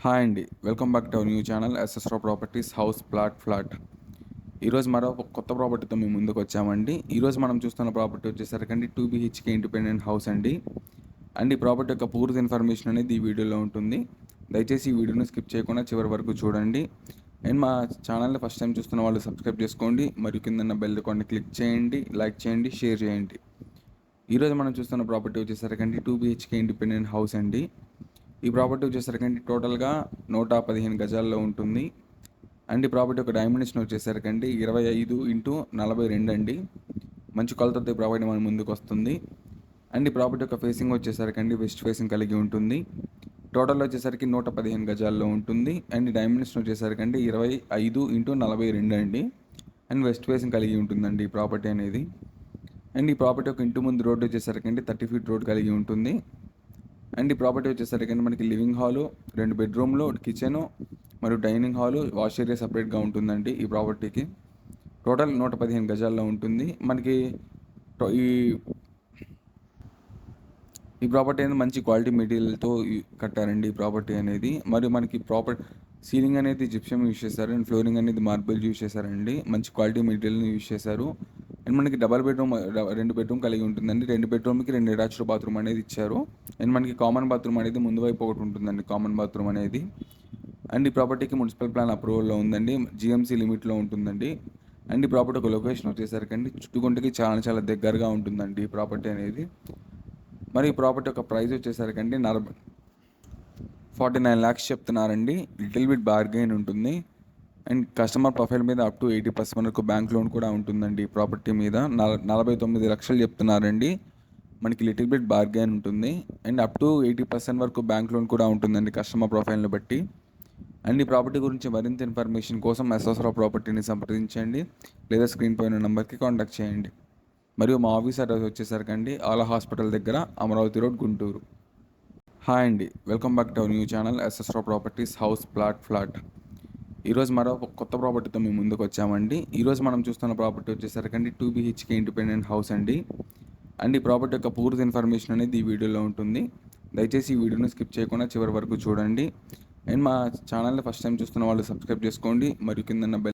Hi అండి. Welcome back to our new channel SS Rao properties house plot flat ఈరోజు మరో కొత్త ప్రాపర్టీతో మేము ముందుకు వచ్చామండి. ఈరోజు మనం చూస్తున్న ప్రాపర్టీ వచ్చేసరికి అండి టూ బీహెచ్కే ఇండిపెండెంట్ హౌస్ అండి. అండ్ ఈ ప్రాపర్టీ యొక్క పూర్తి ఇన్ఫర్మేషన్ అనేది ఈ వీడియోలో ఉంటుంది. దయచేసి ఈ వీడియోని స్కిప్ చేయకుండా చివరి వరకు చూడండి. అండ్ మా ఛానల్ని ఫస్ట్ టైం చూస్తున్న వాళ్ళు సబ్స్క్రైబ్ చేసుకోండి. మరియు కింద బెల్ కొన్ని క్లిక్ చేయండి లైక్ చేయండి షేర్ చేయండి. ఈరోజు మనం చూస్తున్న ప్రాపర్టీ వచ్చేసరికి టూ బీహెచ్కే ఇండిపెండెంట్ హౌస్ అండి. ఈ ప్రాపర్టీ వచ్చేసరికి టోటల్గా నూట పదిహేను గజాల్లో ఉంటుంది. అండ్ ఈ ప్రాపర్టీ యొక్క డైమెన్షన్ వచ్చేసరికండి ఇరవై ఐదు ఇంటూ నలభై రెండు అండి. మంచి కొలతతో ఈ ప్రాపర్టీ మన ముందుకు వస్తుంది. అండ్ ఈ ప్రాపర్టీ యొక్క ఫేసింగ్ వచ్చేసరికండి వెస్ట్ ఫేసింగ్ కలిగి ఉంటుంది. టోటల్ వచ్చేసరికి నూట పదిహేను గజాల్లో ఉంటుంది. అండ్ డైమెన్షన్ వచ్చేసరికి ఇరవై ఐదు ఇంటూ నలభై రెండు అండి. అండ్ వెస్ట్ ఫేసింగ్ కలిగి ఉంటుందండి ఈ ప్రాపర్టీ అనేది. అండ్ ఈ ప్రాపర్టీ యొక్క ఇంటి ముందు రోడ్డు వచ్చేసరికి థర్టీ ఫీట్ రోడ్ కలిగి ఉంటుంది. అండ్ ఈ ప్రాపర్టీ వచ్చేసరికి మనకి లివింగ్ హాలు రెండు బెడ్రూమ్లు కిచెను మరియు డైనింగ్ హాలు వాష్ ఏరియా సపరేట్గా ఉంటుందండి ఈ ప్రాపర్టీకి. టోటల్ నూట పదిహేను గజాల్లో ఉంటుంది. మనకి ఈ ఈ ప్రాపర్టీ అనేది మంచి క్వాలిటీ మెటీరియల్తో కట్టారండి ఈ ప్రాపర్టీ అనేది. మరియు మనకి ప్రాపర్ సీలింగ్ అనేది జిప్సం యూజ్ చేశారు అండ్ ఫ్లోరింగ్ అనేది మార్బుల్ యూజ్ చేశారండి. మంచి క్వాలిటీ మెటీరియల్ని యూజ్ చేశారు. అండ్ మనకి డబల్ బెడ్రూమ్ రెండు బెడ్రూమ్ కలిగి ఉంటుందండి. రెండు బెడ్రూమ్కి రెండు అటాచ్డ్ బాత్రూమ్ అనేది ఇచ్చారు. అండ్ మనకి కామన్ బాత్రూమ్ అనేది ముందు వైపు ఒకటి ఉంటుందండి కామన్ బాత్రూమ్ అనేది. అండ్ ఈ ప్రాపర్టీకి మున్సిపల్ ప్లాన్ అప్రూవల్లో ఉందండి జిఎంసీ లిమిట్లో ఉంటుందండి. అండ్ ఈ ప్రాపర్టీ ఒక లొకేషన్ వచ్చేసరికి అండి చుట్టుకుంటకి చాలా చాలా దగ్గరగా ఉంటుందండి ఈ ప్రాపర్టీ అనేది. మరి ఈ ప్రాపర్టీ యొక్క ప్రైస్ వచ్చేసరికి అండి నలభై ఫార్టీ నైన్ ల్యాక్స్ చెప్తున్నారండి. లిటిల్ బిట్ బార్గెయిన్ ఉంటుంది. అండ్ కస్టమర్ ప్రొఫైల్ మీద అప్ టు ఎయిటీ పర్సెంట్ వరకు బ్యాంక్ లోన్ కూడా ఉంటుందండి ప్రాపర్టీ మీద. నలభై తొమ్మిది లక్షలు చెప్తున్నారండి. మనకి లిటిల్ బిట్ బార్గెయిన్ ఉంటుంది. And up to eighty percent వరకు బ్యాంక్ లోన్ కూడా ఉంటుందండి కస్టమర్ ప్రొఫైల్ని బట్టి. అండ్ ఈ ప్రాపర్టీ గురించి మరింత ఇన్ఫర్మేషన్ కోసం ఎస్ఎస్రావు ప్రాపర్టీని సంప్రదించండి. లేదా స్క్రీన్ పైన నెంబర్కి కాంటాక్ట్ చేయండి. మరియు మా ఆఫీస్ అడ్రస్ వచ్చేసరికి అండి ఆలా హాస్పిటల్ దగ్గర అమరావతి రోడ్ గుంటూరు. హాయ్ అండి. Welcome back to our new channel SS Rao properties house plot flat. ఈరోజు మరో కొత్త ప్రాపర్టీతో మేము ముందుకు వచ్చామండి. ఈరోజు మనం చూస్తున్న ప్రాపర్టీ వచ్చేసరికి టూ బీహెచ్కే ఇండిపెండెంట్ హౌస్ అండి. అండ్ ఈ ప్రాపర్టీ యొక్క పూర్తి ఇన్ఫర్మేషన్ అనేది ఈ వీడియోలో ఉంటుంది. దయచేసి ఈ వీడియోని స్కిప్ చేయకుండా చివరి వరకు చూడండి. అండ్ మా ఛానల్ని ఫస్ట్ టైం చూస్తున్న వాళ్ళు సబ్స్క్రైబ్ చేసుకోండి. మరియు కింద బెల్